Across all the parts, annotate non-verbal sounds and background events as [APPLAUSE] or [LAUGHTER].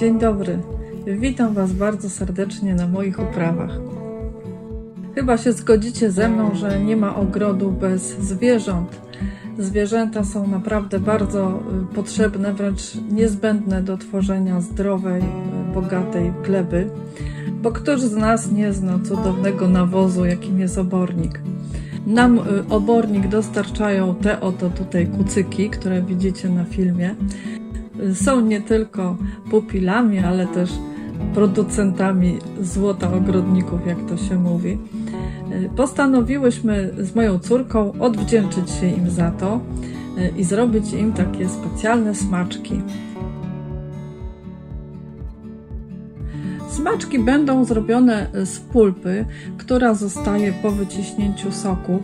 Dzień dobry. Witam Was bardzo serdecznie na moich uprawach. Chyba się zgodzicie ze mną, że nie ma ogrodu bez zwierząt. Zwierzęta są naprawdę bardzo y, potrzebne, wręcz niezbędne do tworzenia zdrowej, y, bogatej gleby, bo któż z nas nie zna cudownego nawozu, jakim jest obornik. Nam y, obornik dostarczają te oto tutaj kucyki, które widzicie na filmie. Są nie tylko pupilami, ale też producentami złota ogrodników, jak to się mówi. Y, Postanowiłyśmy z moją córką odwdzięczyć się im za to y, i zrobić im takie specjalne smaczki. Smaczki będą zrobione z pulpy, która zostaje po wyciśnięciu soków.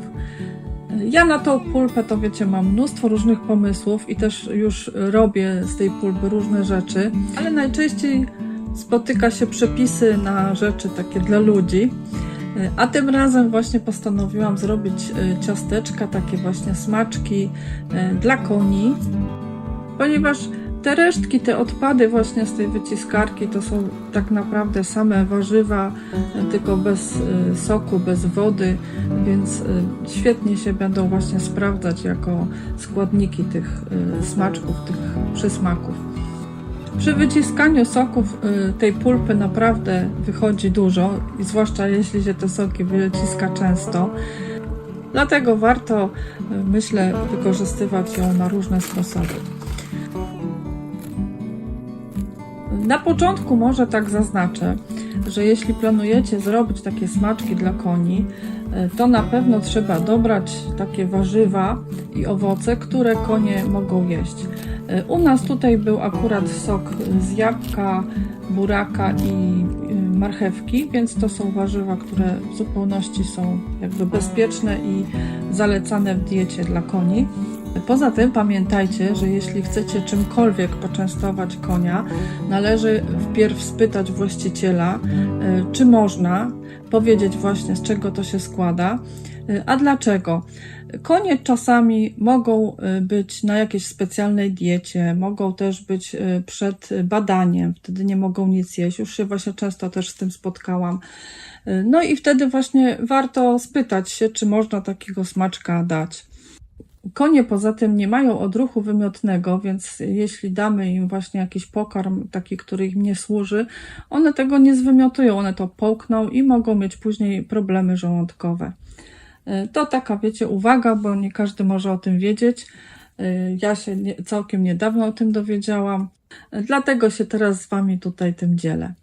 Ja na tą pulpę to wiecie, mam mnóstwo różnych pomysłów i też już robię z tej pulpy różne rzeczy, ale najczęściej spotyka się przepisy na rzeczy takie dla ludzi. A tym razem właśnie postanowiłam zrobić e, ciasteczka, takie właśnie smaczki e, dla koni, ponieważ te resztki, te odpady właśnie z tej wyciskarki to są tak naprawdę same warzywa, tylko bez e, soku, bez wody, więc e, świetnie się będą właśnie sprawdzać jako składniki tych e, smaczków, tych przysmaków. Przy wyciskaniu soków y, tej pulpy naprawdę wychodzi dużo, zwłaszcza jeśli się te soki wyciska często. Dlatego warto, y, myślę, wykorzystywać ją na różne sposoby. Na początku może tak zaznaczę, że jeśli planujecie zrobić takie smaczki dla koni, y, to na pewno trzeba dobrać takie warzywa i owoce, które konie mogą jeść. Y, U nas tutaj był akurat sok z jabłka, buraka i y, marchewki, więc to są warzywa, które w zupełności są jakby bezpieczne i zalecane w diecie dla koni. Poza tym pamiętajcie, że jeśli chcecie czymkolwiek poczęstować konia, należy wpierw spytać właściciela, y, czy można, powiedzieć właśnie z czego to się składa. Y, A dlaczego? Konie czasami mogą y, być na jakiejś specjalnej diecie, mogą też być przed badaniem, wtedy nie mogą nic jeść. Już się właśnie często też z tym spotkałam. No i wtedy właśnie warto spytać się, czy można takiego smaczka dać. Konie poza tym nie mają odruchu wymiotnego, więc jeśli damy im właśnie jakiś pokarm, taki, który im nie służy, one tego nie zwymiotują, one to połkną i mogą mieć później problemy żołądkowe. Y, To taka, wiecie, uwaga, bo nie każdy może o tym wiedzieć. Y, Ja się całkiem niedawno o tym dowiedziałam, y, dlatego się teraz z Wami tutaj tym dzielę.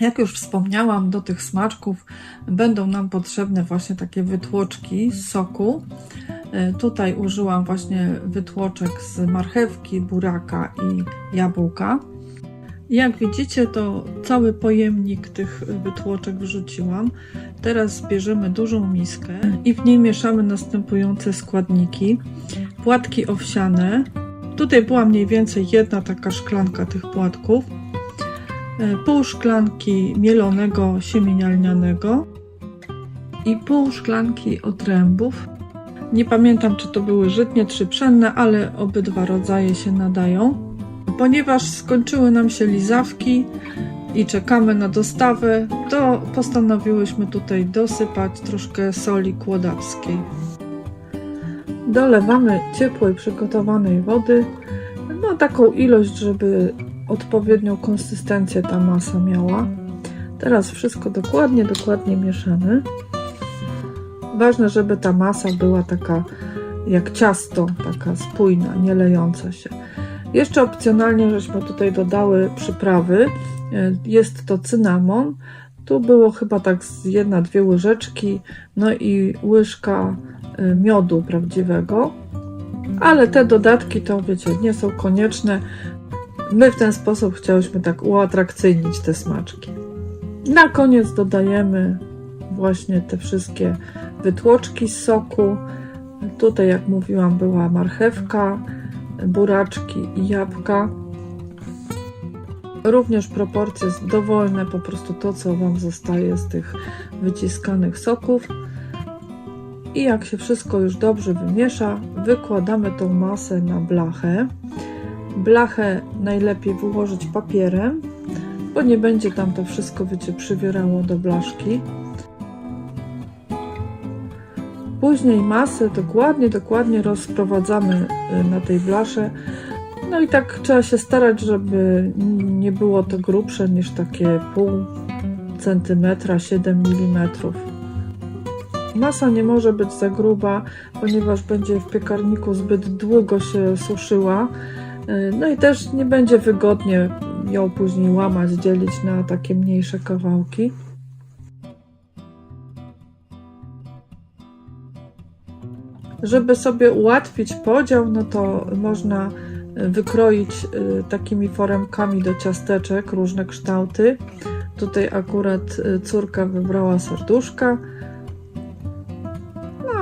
Jak już wspomniałam, do tych smaczków będą nam potrzebne właśnie takie wytłoczki z soku. Y, Tutaj użyłam właśnie wytłoczek z marchewki, buraka i jabłka. Jak widzicie, to cały pojemnik tych wytłoczek wrzuciłam. Teraz bierzemy dużą miskę i w niej mieszamy następujące składniki. Płatki owsiane. Tutaj była mniej więcej jedna taka szklanka tych płatków. E, Pół szklanki mielonego siemienia lnianego i pół szklanki otrębów. Nie pamiętam, czy to były żytnie, czy pszenne, ale obydwa rodzaje się nadają. Ponieważ skończyły nam się lizawki i czekamy na dostawę, to postanowiłyśmy tutaj dosypać troszkę soli kłodawskiej. Dolewamy ciepłej, przygotowanej wody, no taką ilość, żeby odpowiednią konsystencję ta masa miała. Teraz wszystko dokładnie, dokładnie mieszamy. Ważne, żeby ta masa była taka jak ciasto, taka spójna, nie lejąca się. Jeszcze opcjonalnie żeśmy tutaj dodały przyprawy. E, Jest to cynamon. Tu było chyba tak z jedna, dwie łyżeczki, no i łyżka e, miodu prawdziwego. Ale te dodatki to wiecie, nie są konieczne. My w ten sposób chciałyśmy tak uatrakcyjnić te smaczki. Na koniec dodajemy właśnie te wszystkie wytłoczki z soku. Tutaj, jak mówiłam, była marchewka, buraczki i jabłka. Również proporcje dowolne, po prostu to, co Wam zostaje z tych wyciskanych soków. I jak się wszystko już dobrze wymiesza, wykładamy tą masę na blachę. Blachę najlepiej wyłożyć papierem, bo nie będzie tam to wszystko, wiecie, przywierało do blaszki. Później masę dokładnie, dokładnie rozprowadzamy y, na tej blasze. No i tak trzeba się starać, żeby nie było to grubsze niż takie pół centymetra, 7 mm. Masa nie może być za gruba, ponieważ będzie w piekarniku zbyt długo się suszyła. Y, No i też nie będzie wygodnie ją później łamać, dzielić na takie mniejsze kawałki. Żeby sobie ułatwić podział, no to można y, wykroić y, takimi foremkami do ciasteczek różne kształty. Tutaj akurat córka wybrała serduszka.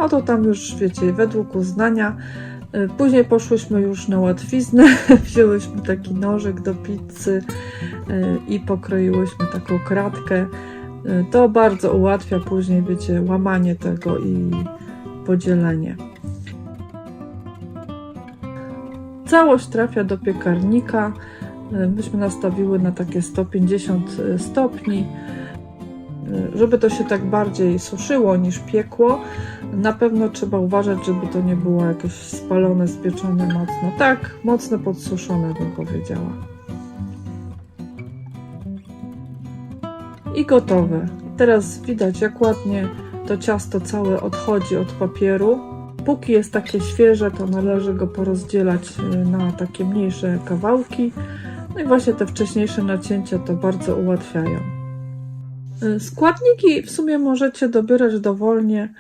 No to tam już wiecie, według uznania. Y, Później poszłyśmy już na łatwiznę, [LAUGHS] wzięłyśmy taki nożyk do pizzy y, i pokroiłyśmy taką kratkę. Y, To bardzo ułatwia później, wiecie, łamanie tego i podzielenie. Całość trafia do piekarnika. Myśmy nastawiły na takie 150 stopni, żeby to się tak bardziej suszyło niż piekło. Na pewno trzeba uważać, żeby to nie było jakieś spalone, spieczone mocno. Tak, mocno podsuszone bym powiedziała. I gotowe. Teraz widać, jak ładnie to ciasto całe odchodzi od papieru. Póki jest takie świeże, to należy go porozdzielać y, na takie mniejsze kawałki. No i właśnie te wcześniejsze nacięcia to bardzo ułatwiają. Y, Składniki w sumie możecie dobierać dowolnie,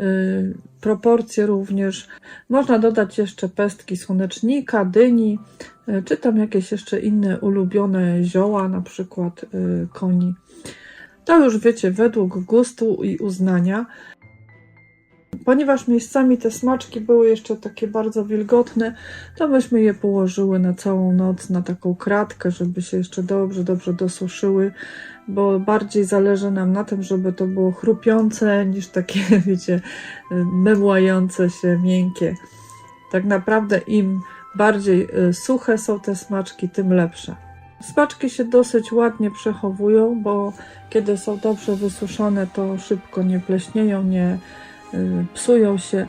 y, proporcje również. Można dodać jeszcze pestki słonecznika, dyni, y, czy tam jakieś jeszcze inne ulubione zioła, na przykład koni. To już wiecie, według gustu i uznania. Ponieważ miejscami te smaczki były jeszcze takie bardzo wilgotne, to myśmy je położyły na całą noc na taką kratkę, żeby się jeszcze dobrze, dobrze dosuszyły, bo bardziej zależy nam na tym, żeby to było chrupiące niż takie, [LAUGHS] wiecie, memłające się, miękkie. Tak naprawdę im bardziej y, suche są te smaczki, tym lepsze. Smaczki się dosyć ładnie przechowują, bo kiedy są dobrze wysuszone, to szybko nie pleśnieją, nie psują się.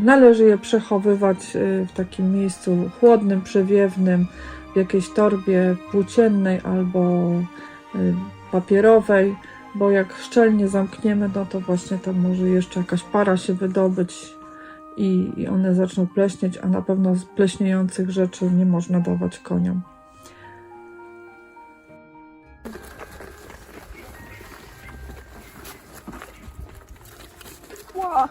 Należy je przechowywać y, w takim miejscu chłodnym, przewiewnym, w jakiejś torbie płóciennej albo y, papierowej, bo jak szczelnie zamkniemy, no to właśnie tam może jeszcze jakaś para się wydobyć i, i one zaczną pleśnieć, a na pewno pleśniejących rzeczy nie można dawać koniom. Ła.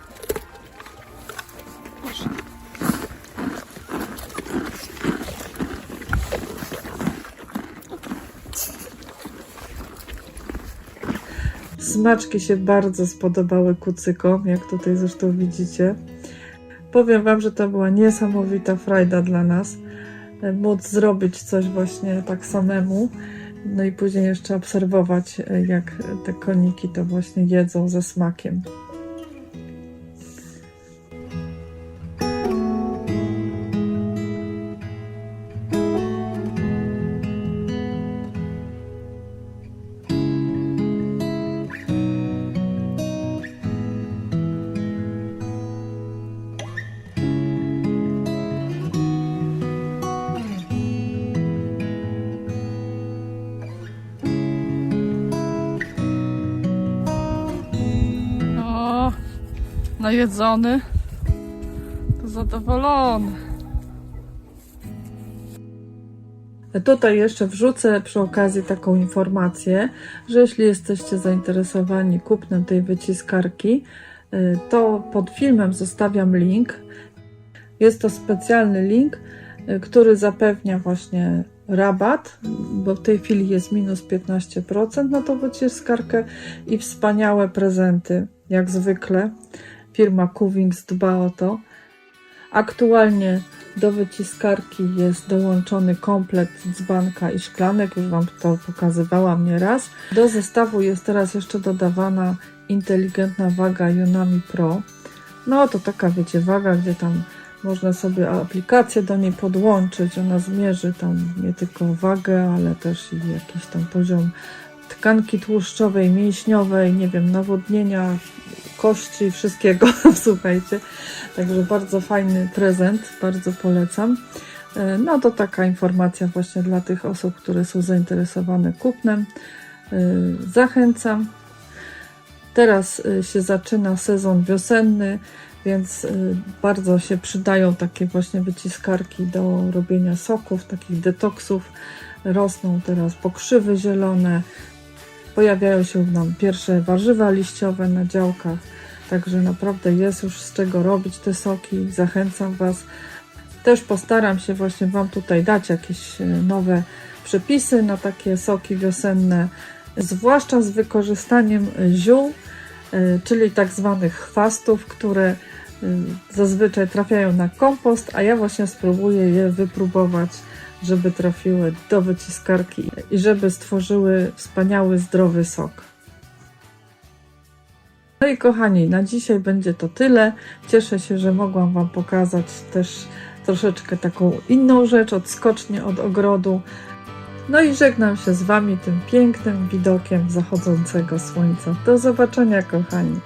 Smaczki się bardzo spodobały kucykom, jak tutaj zresztą widzicie. Powiem Wam, że to była niesamowita frajda dla nas. e, Móc zrobić coś właśnie tak samemu. No i później jeszcze obserwować, e, jak te koniki to właśnie jedzą ze smakiem. Najedzony, zadowolony. Tutaj jeszcze wrzucę przy okazji taką informację, że jeśli jesteście zainteresowani kupnem tej wyciskarki, y, to pod filmem zostawiam link. Jest to specjalny link, y, który zapewnia właśnie rabat, bo w tej chwili jest minus 15% na tą wyciskarkę i wspaniałe prezenty, jak zwykle. Firma Cuvings dba o to. Aktualnie do wyciskarki jest dołączony komplet dzbanka i szklanek, już Wam to pokazywałam nieraz. Do zestawu jest teraz jeszcze dodawana inteligentna waga Yunami Pro. No to taka, wiecie, waga, gdzie tam Można sobie aplikację do niej podłączyć. Ona zmierzy tam nie tylko wagę, ale też i jakiś tam poziom tkanki tłuszczowej, mięśniowej, nie wiem, nawodnienia, kości, wszystkiego. [LAUGHS] Słuchajcie. Także bardzo fajny prezent, bardzo polecam. E, No to taka informacja właśnie dla tych osób, które są zainteresowane kupnem. E, Zachęcam. Teraz y, się zaczyna sezon wiosenny, więc bardzo się przydają takie właśnie wyciskarki do robienia soków, takich detoksów. Rosną teraz pokrzywy zielone, pojawiają się nam pierwsze warzywa liściowe na działkach, także naprawdę jest już z czego robić te soki. Zachęcam Was. Też postaram się właśnie Wam tutaj dać jakieś y, nowe przepisy na takie soki wiosenne, zwłaszcza z wykorzystaniem y, ziół, y, czyli tak zwanych chwastów, które zazwyczaj trafiają na kompost, a ja właśnie spróbuję je wypróbować, żeby trafiły do wyciskarki i żeby stworzyły wspaniały, zdrowy sok. No i kochani, na dzisiaj będzie to tyle. Cieszę się, że mogłam Wam pokazać też troszeczkę taką inną rzecz, odskocznie od ogrodu. No i żegnam się z Wami tym pięknym widokiem zachodzącego słońca. Do zobaczenia, kochani.